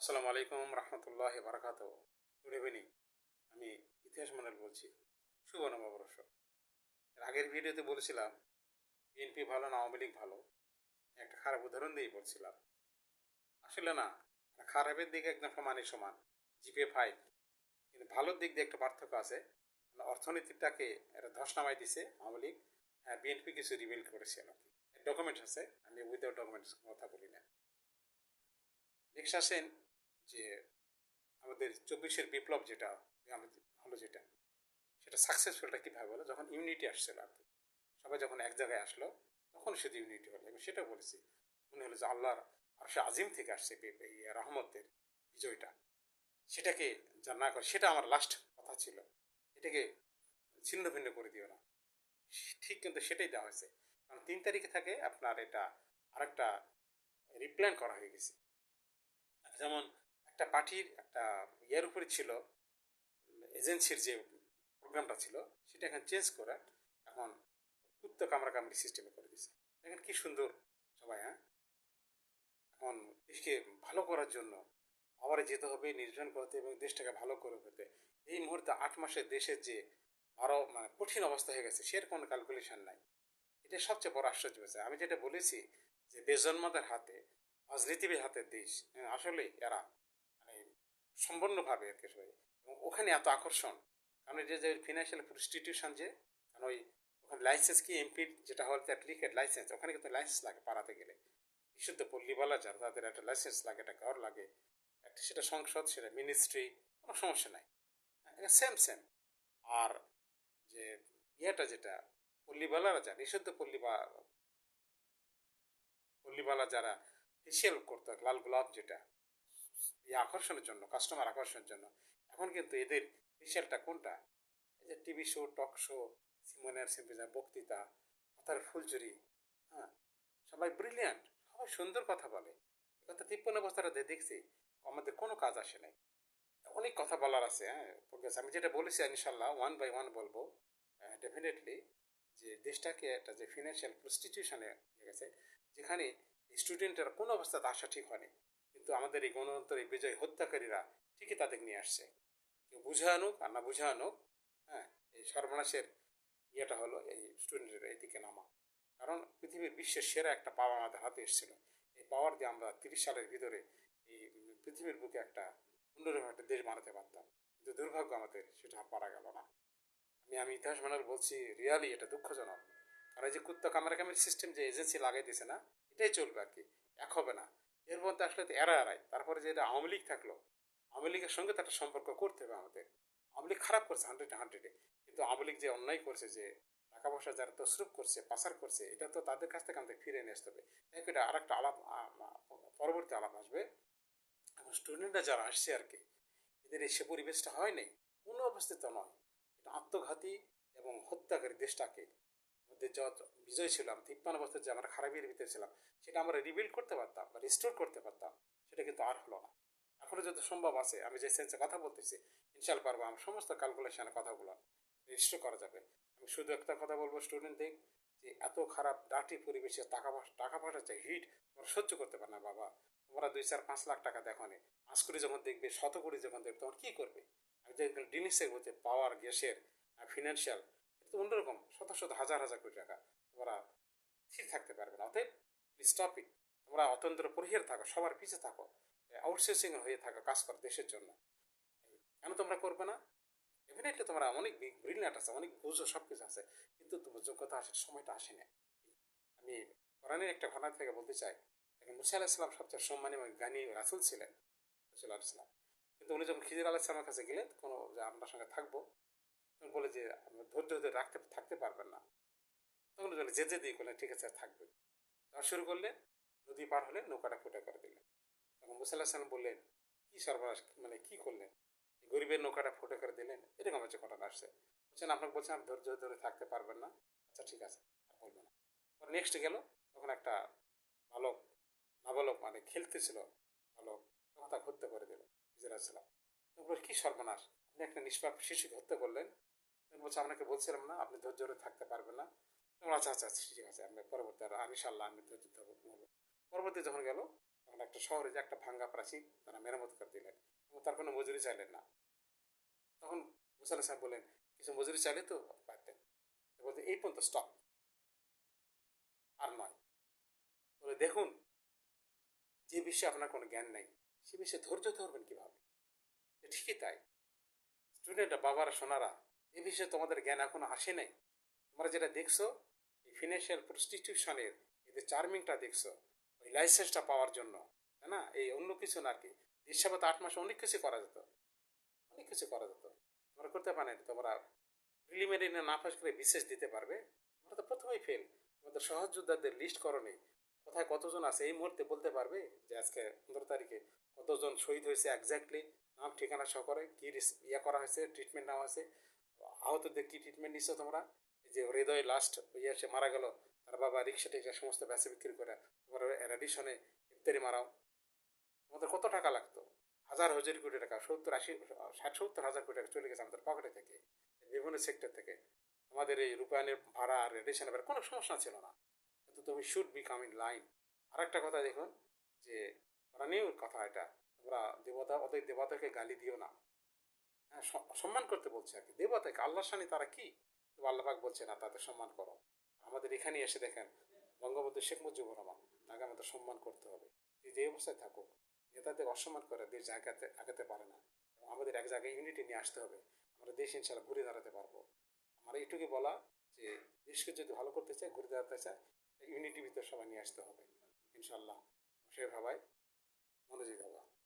আসসালামু আলাইকুম রহমতুল্লাহ বারাকাত good evening. আমি ইতিহাস মন্ডল বলছি, শুভ নববর্ষ। আগের ভিডিওতে বলেছিলাম বিএনপি ভালো না আওয়ামী লীগ ভালো? একটা খারাপ উদাহরণ দিয়েই বলছিলাম। আসলে না খারাপের দিকে একদম সমানই সমান জিপে ফাইভ কিন্তু ভালোর দিক দিয়ে একটা পার্থক্য আছে মানে অর্থনীতিটাকে একটা ধস নামাই দিছে আওয়ামী লীগ বিএনপি কিছু রিভিল করেছে আর কি। ডকুমেন্টস আছে, আমি উইদাউট ডকুমেন্টস কথা বলি না। নেক্সট আসেন যে আমাদের চব্বিশের বিপ্লব যেটা হলো যেটা, সেটা সাকসেসফুলটা কীভাবে হলো? যখন ইউনিটি আসছিল আর কি সবাই যখন এক জায়গায় আসলো, তখন শুধু ইউনিটি হলো। এবং সেটা বলেছি, মনে হলো যে আল্লাহর আরশে আজিম থেকে আসছে রহমতের বিজয়টা। সেটাকে যা না করে, সেটা আমার লাস্ট কথা ছিল। এটাকে ছিন্ন ভিন্ন করে দিও না। ঠিক কিন্তু সেটাই দেওয়া হয়েছে। কারণ তিন তারিখে থাকে আপনার এটা আরেকটা রিপ্ল্যান করা হয়ে গেছে। যেমন একটা পার্টির একটা ইয়ের উপরে ছিল এজেন্সির যে প্রোগ্রামটা ছিল সেটা এখন চেঞ্জ করে এখন কুত্ত কামড়া কামড়ি সিস্টেমে করে দিছে। দেখেন কি সুন্দর সবাই হ্যাঁ? এখন দেশকে ভালো করার জন্য আবার যেতে হবে নির্জন করতে এবং দেশটাকে ভালো করে পেতে এই মুহূর্তে আট মাসে দেশের যে আরও মানে কঠিন অবস্থা হয়ে গেছে সের কোনো ক্যালকুলেশন নাই। এটা সবচেয়ে বড় আশ্চর্য হয়েছে আমি যেটা বলেছি যে বেজন্মাদের হাতে রাজনীতিবিদ হাতের দেশ হ্যাঁ, আসলে এরা সম্পূর্ণভাবে আর কি এবং ওখানে এত আকর্ষণ। কারণ এটা যে ফিনান্সিয়াল ইনস্টিটিউশন যে, কারণ ওই ওখানে লাইসেন্স কি এমপির যেটা হল লিখেড লাইসেন্স ওখানে কিন্তু লাইসেন্স লাগে পাড়াতে গেলে। বিশুদ্ধ পল্লীবালা যারা তাদের একটা লাইসেন্স লাগে, একটা ঘর লাগে, একটা সেটা সংসদ, সেটা মিনিস্ট্রি কোনো সমস্যা নাই। সেম সেম আর যে ইয়েটা যেটা পল্লীবালারা যা বিশুদ্ধ পল্লীবা পল্লীবালা যারা ফেসিয়াল করতো, লাল গোলাপ যেটা আকর্ষণের জন্য কাস্টমার আকর্ষণের জন্য। এখন কিন্তু এদের ফেসিয়ালটা কোনটা? এই যে টিভি শো টক শো সিমনের সিম্পিজার বক্তৃতা, কথার ফুলচুরি হ্যাঁ? সবাই ব্রিলিয়ান্ট সবাই সুন্দর কথা বলে। কথা তিপ্পন্ন বছর ধরে দেখছি, আমাদের কোনো কাজ আসে নাই। অনেক কথা বলার আছে হ্যাঁ। আমি যেটা বলেছি ইনশাল্লাহ ওয়ান বাই ওয়ান বলব ডেফিনেটলি যে দেশটাকে একটা যে ফিনান্সিয়াল প্রস্টিটিউশনে গেছে, যেখানে স্টুডেন্টের কোনো অবস্থাতে আসা ঠিক হয়নি। কিন্তু আমাদের এই গণতন্ত্রের বিজয় হত্যাকারীরা ঠিকই তাদের নিয়ে আসছে। কেউ বুঝে আনুক আর না বুঝে আনুক হ্যাঁ এই সর্বনাশের ইয়েটা হলো এই স্টুডেন্টের এইদিকে নামা। কারণ পৃথিবীর বিশ্বের সেরা একটা পাওয়ার আমাদের হাতে এসেছিল। এই পাওয়ার দিয়ে আমরা তিরিশ সালের ভিতরে এই পৃথিবীর বুকে একটা অন্যরকম একটা দেশ বানাতে পারতাম। কিন্তু দুর্ভাগ্য আমাদের সেটা পারা গেল না। আমি আমি ইতিহাস মানার বলছি রিয়ালি এটা দুঃখজনক। কারণ এই যে কুত্তা কামড়ি সিস্টেম যে এজেন্সি লাগাই দিয়েছে না, এটাই চলবে আর কি, এক হবে না। এর মধ্যে আসলে তো এরা এরাই। তারপরে যে এটা আওয়ামী লীগ থাকল, আওয়ামী লীগের সঙ্গে তো একটা সম্পর্ক করতে হবে আমাদের। আওয়ামী লীগ খারাপ করছে হান্ড্রেড হান্ড্রেডে কিন্তু আওয়ামী লীগ যে অন্যায় করছে, যে টাকা পয়সা যারা তসরুপ করছে, পাচার করছে, এটা তো তাদের কাছ থেকে আমাদের ফিরে নিয়ে আসতে হবে। এটা আর একটা আলাপ পরবর্তী আলাপ আসবে। এখন স্টুডেন্টরা যারা আসছে আর কি, এদের সে পরিবেশটা হয় নাই। কোনো অবস্থিত নয়। এটা আত্মঘাতী এবং হত্যাকারী দেশটাকে মধ্যে যত বিজয় ছিলাম তিপ্পান্ন বছর যে আমরা খারাপের ভিতরে ছিলাম, সেটা আমরা রিবিল্ড করতে পারতাম বা রিস্টোর করতে পারতাম, সেটা কিন্তু আর হলো না। এখনও যত সম্ভব আছে, আমি যে সেন্সে কথা বলতেছি ইনশাল পারব আমার সমস্ত ক্যালকুলেশনের কথাগুলো রেজিস্টার করা যাবে। আমি শুধু একটা কথা বলব স্টুডেন্টদের যে এত খারাপ ডাটি পরিবেশে টাকা পয়সা টাকা পয়সা চাই হিট, তোমরা সহ্য করতে পারে না বাবা। তোমরা দুই চার পাঁচ লাখ টাকা দেখো নে, পাঁচ কোটি যখন দেখবে, শত কোটি যখন দেখবে, তখন কী করবে? আর যে জিনিসের হচ্ছে পাওয়ার গ্যাসের ফিনান্সিয়াল তো অন্যরকম, শত শত, হাজার হাজার কোটি টাকা তোমরা স্থির থাকতে পারবে না। অতএব স্টপ ইট তোমরা অতন্ত্র পরিহার থাকো, সবার পিছিয়ে থাকো আউটসোর্সিং হয়ে থাকো, কাজ করো দেশের জন্য। কেন তোমরা করবে না? ডেফিনেটলি তোমরা অনেক ব্রিলিয়ান্ট আছে, অনেক বুঝো সব কিছু আছে, কিন্তু তোমার যোগ্যতা আসে সময়টা আসে না আমি কোরআনের একটা ঘটনা থেকে বলতে চাই। দেখেন, মুসা আলাহিসাম সবচেয়ে সম্মানী এবং জ্ঞানী রাসুল ছিলেন, রসুল আলাইসালাম কিন্তু উনি যখন খিজির আলাহিসামের কাছে গেলেন, কোনো যে আপনার সঙ্গে থাকব তখন বলে যে ধৈর্য ধরে রাখতে, থাকতে পারবেন না। তখন বলে, যে যে, দিয়ে করলেন ঠিক আছে, থাকবে। যাওয়া শুরু করলেন, নদী পার হলেন, নৌকাটা ফুটে করে দিলেন। তখন মুসা আলাহিসাম বললেন, কি সর্বনাশ মানে কি করলেন? গরিবের নৌকাটা ফুটে করে দিলেন? এরকম হচ্ছে ঘটনা আসছে। বলছেন, আপনাকে বলছেন আপনি ধৈর্য ধরে থাকতে পারবেন না। আচ্ছা ঠিক আছে বলব না। পরে নেক্সট গেল, তখন একটা বালক, নাবালক মানে খেলতেছিল বালক, তখন তাকে হত্যা করে দিল ইসরাইসালাম তখন কি সর্বনাশ, আপনি একটা নিষ্পাপ শিশুকে হত্যা করলেন। বলছে আপনাকে বলছিলাম না আপনি ধৈর্য ধরে থাকতে পারবেন না। আচ্ছা আচ্ছা আচ্ছা, ঠিক আছে আমি পরবর্তী আর ইনশাল্লাহ আমি ধৈর্য ধরবো। পরবর্তী যখন গেল তখন একটা শহরে যে একটা ভাঙ্গা প্রাচীর তারা মেরামত করে দিলেন। এবং তার কোনো মজুরি চাইলেন না। তখন মুসাল্লাহ সাহেব বললেন কিছু মজুরি চাইলে তো পারতেন বলতে এই পর্যন্ত স্টপ আর নয় বলে দেখুন যে বিষয়ে আপনার কোনো জ্ঞান নেই সে বিষয়ে ধৈর্য ধরবেন কীভাবে? ঠিকই তাই। স্টুডেন্টরা বাবারা সোনারা এ বিষয়ে তোমাদের জ্ঞান এখনও আসে নাই। তোমরা যেটা দেখছ, এই ফিনান্সিয়াল প্রস্টিটিউশনের এই যে চার্মিংটা দেখছ, ওই লাইসেন্সটা পাওয়ার জন্য, তাই না? এই অন্য কিছু না কি। দেশ সেবা তো আট মাসে অনেক কিছু করা যেত। অনেক কিছু করা যেত। তোমরা করতে পারে তোমরা প্রিলিমিনারি না পাস করে বিশেষ দিতে পারবে। তোমরা তো প্রথমেই ফেল তোমাদের সহজ যোদ্ধাদের লিস্ট করনি কোথায় কতজন আছে এই মুহূর্তে বলতে পারবে যে আজকে পনেরো তারিখে কতজন শহীদ হয়েছে একজ্যাক্টলি নাম, ঠিকানা সহকারে কি ইয়ে করা হয়েছে ট্রিটমেন্ট নেওয়া হয়েছে। আহতদের কি ট্রিটমেন্ট নিচ্ছ তোমরা? যে হৃদয় লাস্ট ইয়ে সে মারা গেল, তার বাবা রিক্সা টিক্সা সমস্ত বেচা বিক্রি করে তোমার রেডিশনে ইফতারি মারাও। তোমাদের কত টাকা লাগতো? হাজার হাজার কোটি টাকা, সত্তর, আশি, ষাট, সত্তর হাজার কোটি টাকা চলে গেছে আমাদের পকেটে থেকে, বিভিন্ন সেক্টর থেকে। তোমাদের এই রূপায়ণের ভাড়া আর রেডিশনের ভাড়া, কোনো সমস্যা ছিল না। কিন্তু তুমি শুড বিকাম ইন লাইন আর একটা কথা দেখুন, যে প্রাণীয় কথা এটা, তোমরা দেবতা ওদের দেবতাকে গালি দিও না। সম্মান করতে বলছে আর কি। দেবতাকে আল্লাহর সানি তারা কি? তো আল্লাহাক বলছে, না, তাদের সম্মান করো। আমাদের এখানে এসে দেখেন, বঙ্গবন্ধু শেখ মুজিবুর রহমান, তাকে আমাদের সম্মান করতে হবে। যে যে অবস্থায় থাকুক, নেতাদের অসম্মান করে দেশ জায়গাতে আগাতে পারে না। আমাদের এক জায়গায় ইউনিটি নিয়ে আসতে হবে। আমরা দেশ ইনশাল্লাহ ঘুরে দাঁড়াতে পারব। আমার এইটুকু বলা যে, দেশকে যদি ভালো করতে চায়, ঘুরে দাঁড়াতে চায় ইউনিটির ভিতর সবাই নিয়ে আসতে হবে। ইনশাল্লাহ। সে ভাবায়, মনোযোগ হওয়া।